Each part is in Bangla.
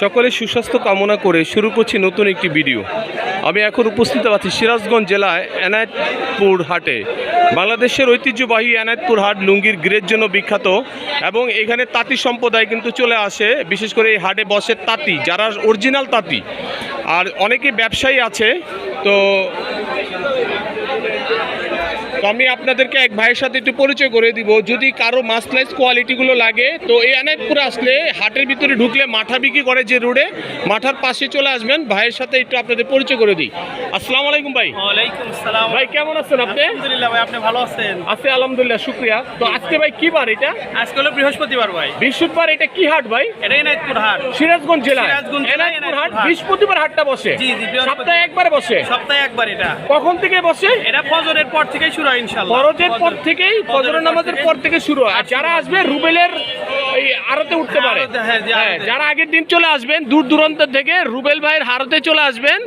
সকলের সুস্বাস্থ্য কামনা করে শুরু করছি নতুন একটি ভিডিও। আমি এখন উপস্থিত আছি সিরাজগঞ্জ জেলায় এনায়তপুর হাটে। বাংলাদেশের ঐতিহ্যবাহী এনায়তপুর হাট লুঙ্গির গ্রের জন্য বিখ্যাত এবং এখানে তাঁতি সম্প্রদায় কিন্তু চলে আসে। বিশেষ করে এই হাটে বসে তাঁতি, যারা অরিজিনাল তাঁতি। আর অনেকে ব্যবসায়ী আছে, তো তো আমি আপনাদেরকে এক ভাইয়ের সাথে একটু পরিচয় করে দিব। যদি কারও মাসলাইজ কোয়ালিটিগুলো লাগে তো এই অনেকপুরে আসলে হাটের ভিতরে ঢুকলে মাঠা বিক্রি করে যে রোডে মাঠার পাশে চলে আসবেন। ভাইয়ের সাথে একটু আপনাদের পরিচয় করে দিই। আসসালামু আলাইকুম ভাই। ভাই কেমন আছেন আপনি? আলহামদুলিল্লাহ ভাই আপনি ভালো আছেন? আছি আলহামদুলিল্লাহ শুক্রিয়া। তো আজকে ভাই কি বার এটা? আজকে হলো বৃহস্পতিবার ভাই। বৃহস্পতিবার এটা কি হাট ভাই? এটা নাইতপুর হাট। সিরাজগঞ্জ সিরাজগঞ্জ এনায়তপুর হাট বৃহস্পতিবার হাটটা বসে। জি, জি, সপ্তাহে একবার বসে? সপ্তাহে একবার এটা। কখন থেকে বসে? এটা ফজরের পর থেকেই শুরু ইনশাআল্লাহ। ফরজের পর থেকেই ফজরের নামাজের পর থেকে শুরু হয়। আর যারা আসবে রুবেলের আরতে উঠতে হ্যাঁ, পারে। হ্যাঁ, হ্যাঁ। যারা আগের দিন চলে আসবেন দূর দূরান্ত থেকে রুবেল ভাইয়ের হারতে চলে আসবেন।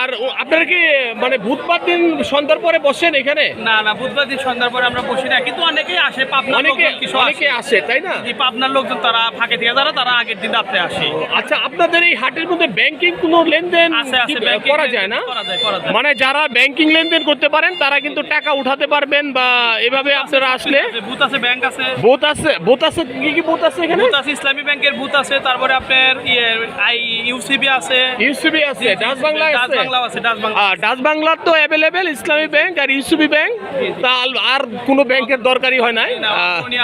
আর আপনারা কি মানে বুধবার দিন সন্ধ্যার পরে বসেন এখানে? না না বুধবার দিন সন্ধ্যার পরে আমরা বসি না কিন্তু অনেকেই আসে পাবনার অনেকে অনেকে আসে। তাই না? পাবনার লোকজন তারা ফাঁকে থেকে যারা তারা আগের দিন রাত্রে আসে। আচ্ছা আপনাদের এই হাটের মধ্যে ব্যাংকিং কোনো লেনদেন করা যায় না? মানে যারা ব্যাংকিং লেনদেন করতে পারেন তারা কিন্তু টাকা উঠাতে পারবেন বা এভাবে আপনারা আসলে বুথ আছে ব্যাংক আছে। বোত আছে বোত আছে কি কি বোত আছে এখানে? বুথ আছে ইসলামী ব্যাংকের বুথ আছে তারপরে আপনার ইয়ে আই ইউসিবি আছে। ইউসিবি আছে ডাচ বাংলা ডাচ আছে? বাংলা আছে ডাচ বাংলা আর ডাচ বাংলার তো অ্যাভেলেবেল ইসলামী ব্যাংক আর ইউসিবি ব্যাংক। তা আর কোনো ব্যাংকের দরকারই হয় নাই?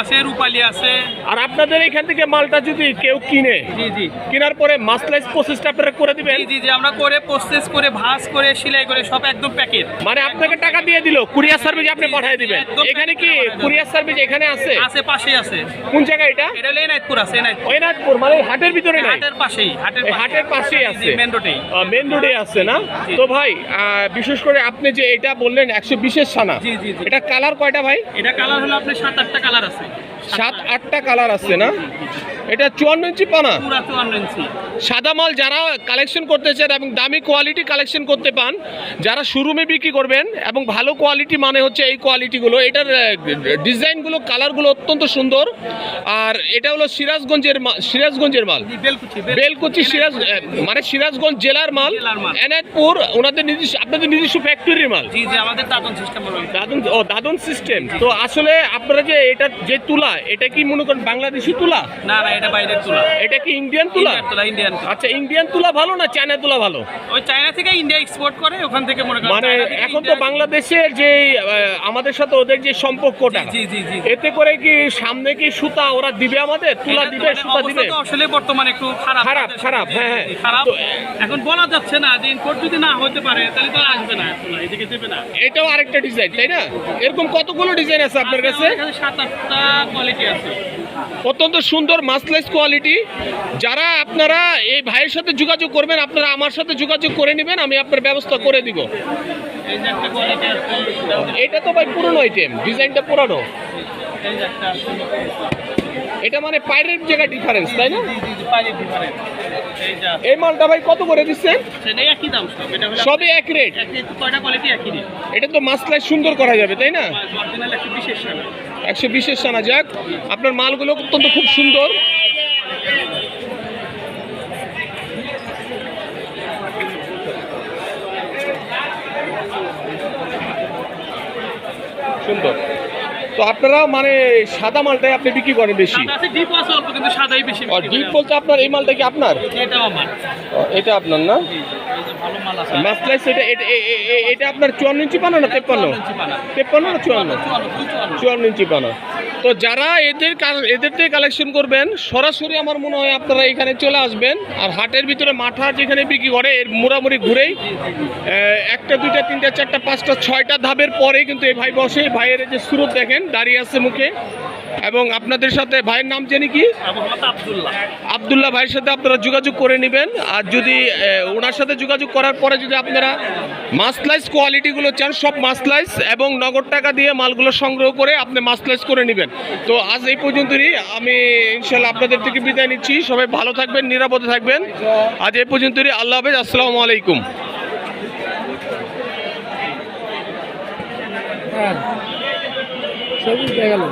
আছে রূপালী আছে। আর আপনাদের এখান থেকে মালটা যদি কেউ কিনে জি জি। কেনার পরে মাসলাইজ প্রসেসটা আপনারা করে দিবেন? জি জি আমরা করে প্রসেস করে ভাঁজ করে সেলাই করে সব একদম প্যাকেট মানে আপনাকে টাকা দিয়ে দিল কুরিয়ার সার্ভিস আপনি পাঠিয়ে দিবেন। এখানে কি কুরিয়ার সার্ভিস এখানে আছে? আছে পাশেই আছে। কোন জায়গায়? এটা? এটা এনায়তপুর আছে এনায়তপুর ওই মানে হাটের ভিতরে নাই? হাটের পাশেই হাটের হাটের পাশেই আছে। মেন রোডেই মেন রোডে আছে না? তো ভাই আহ, বিশেষ করে আপনি যে এটা বললেন একশো বিশের সানা জি, জি, জি। এটা কালার কয়টা ভাই? এটা কালার হলো আপনার সাত আটটা কালার আছে। সাত আটটা কালার আছে না? এটা চুয়ান্ন ইঞ্চি পানা? সাদা মাল যারা কালেকশন করতে চান এবং দামি কোয়ালিটি কালেকশন করতে পান যারা শোরুমে বিক্রি করবেন এবং ভালো কোয়ালিটি মানে হচ্ছে এই কোয়ালিটিগুলো এটার ডিজাইনগুলো কালারগুলো অত্যন্ত সুন্দর। আর এটা হলো সিরাজগঞ্জের সিরাজগঞ্জের মাল। বেলকুচি সিরাজ মানে সিরাজগঞ্জ জেলার মাল। এনায়তপুর ওনাদের নিজস্ব আপনাদের নিজস্ব ফ্যাক্টরির মাল। ও দাদন সিস্টেম তো আসলে আপনারা যে এটা যে তুলা এটা কি মনে করেন বাংলাদেশি তুলা? না না এটা বাইরের তুলা। এটা কি ইন্ডিয়ান তুলা? ইন্ডিয়ান তুলা ইন্ডিয়ান আচ্ছা ইন্ডিয়ান তুলা ভালো না চায়না তুলা ভালো? ওই চায়না থেকে ইন্ডিয়া এক্সপোর্ট করে ওখান থেকে মনে করেন মানে এখন তো বাংলাদেশের যে আমাদের সাথে ওদের যে সম্পর্কটা এতে করে কি সামনে কি সুতা ওরা দিবে আমাদের? তুলা দিবে সুতা দিবে? আসলে বর্তমানে একটু খারাপ। খারাপ, খারাপ, হ্যাঁ, হ্যাঁ। খারাপ। এখন বলা যাচ্ছে না যে ইনপোর্ট যদি না হতে পারে তাহলে তো আসবে না তুলা, এদিকে দেবে না। এটাও আরেকটা ডিজাইন তাই না? এরকম কতগুলো ডিজাইন আছে আপনার কাছে? সাত আটটা কোয়ালিটি আছে। অত্যন্ত সুন্দর মাসলেস কোয়ালিটি যারা আপনারা এই ভাইয়ের সাথে যোগাযোগ করবেন আপনারা আমার সাথে যোগাযোগ করে নেবেন আমি আপনার ব্যবস্থা করে দিব। এটা তো ভাই পুরনো আইটেম ডিজাইনটা পুরানো। এটা মানে পায়ের জায়গায় ডিফারেন্স তাই না? এই মালটা ভাই কত করে দিচ্ছেন? সবই এক রেট একই কয়টা কোয়ালিটি একই রেট এটা তো মাসলাই সুন্দর করা যাবে তাই না? একশো বিশের সানা যাক। আপনার মালগুলো অত্যন্ত খুব সুন্দর। সুন্দর। তো আপনারা মানে সাদা মালটাই আপনি বিক্রি করেন বেশি? ডিপ বলতে আপনার এই মালটা কি আপনার? এটা আপনার না? মাসলাইস এটা এটা- আপনার চুয়ান্ন ইঞ্চি পানো না তেপ্পান্ন। তেপ্পান্ন না চুয়ান্ন চুয়ান্ন, ইঞ্চি পানা তো যারা এদের এদের থেকে কালেকশন করবেন সরাসরি আমার মনে হয় আপনারা এখানে চলে আসবেন। আর হাটের ভিতরে মাঠা যেখানে বিক্রি করে এর মোড়ামুড়ি ঘুরেই একটা দুইটা তিনটা চারটা পাঁচটা ছয়টা ধাপের পরে কিন্তু এই ভাই বসে। ভাইয়ের যে সুরত দেখেন দাঁড়িয়ে আছে মুখে। এবং আপনাদের সাথে ভাইয়ের নাম জানি কি? আব্দুল্লাহ। আবদুল্লাহ ভাইয়ের সাথে আপনারা যোগাযোগ করে নেবেন। আর যদি ওনার সাথে যোগাযোগ করার পরে যদি আপনারা মাসলাইজ কোয়ালিটিগুলো চান সব মাসলাইজ এবং নগদ টাকা দিয়ে মালগুলো সংগ্রহ করে আপনি মাসলাইজ করে নেবেন। তো আজ এই পর্যন্তই। আমি ইনশাল্লাহ আপনাদের থেকে বিদায় নিচ্ছি। সবাই ভালো থাকবেন নিরাপদে থাকবেন। আজ এই পর্যন্তই। আল্লাহ হাফেজ। আসসালামু আলাইকুম। হ্যাঁ। সবুজ দেখা গেল।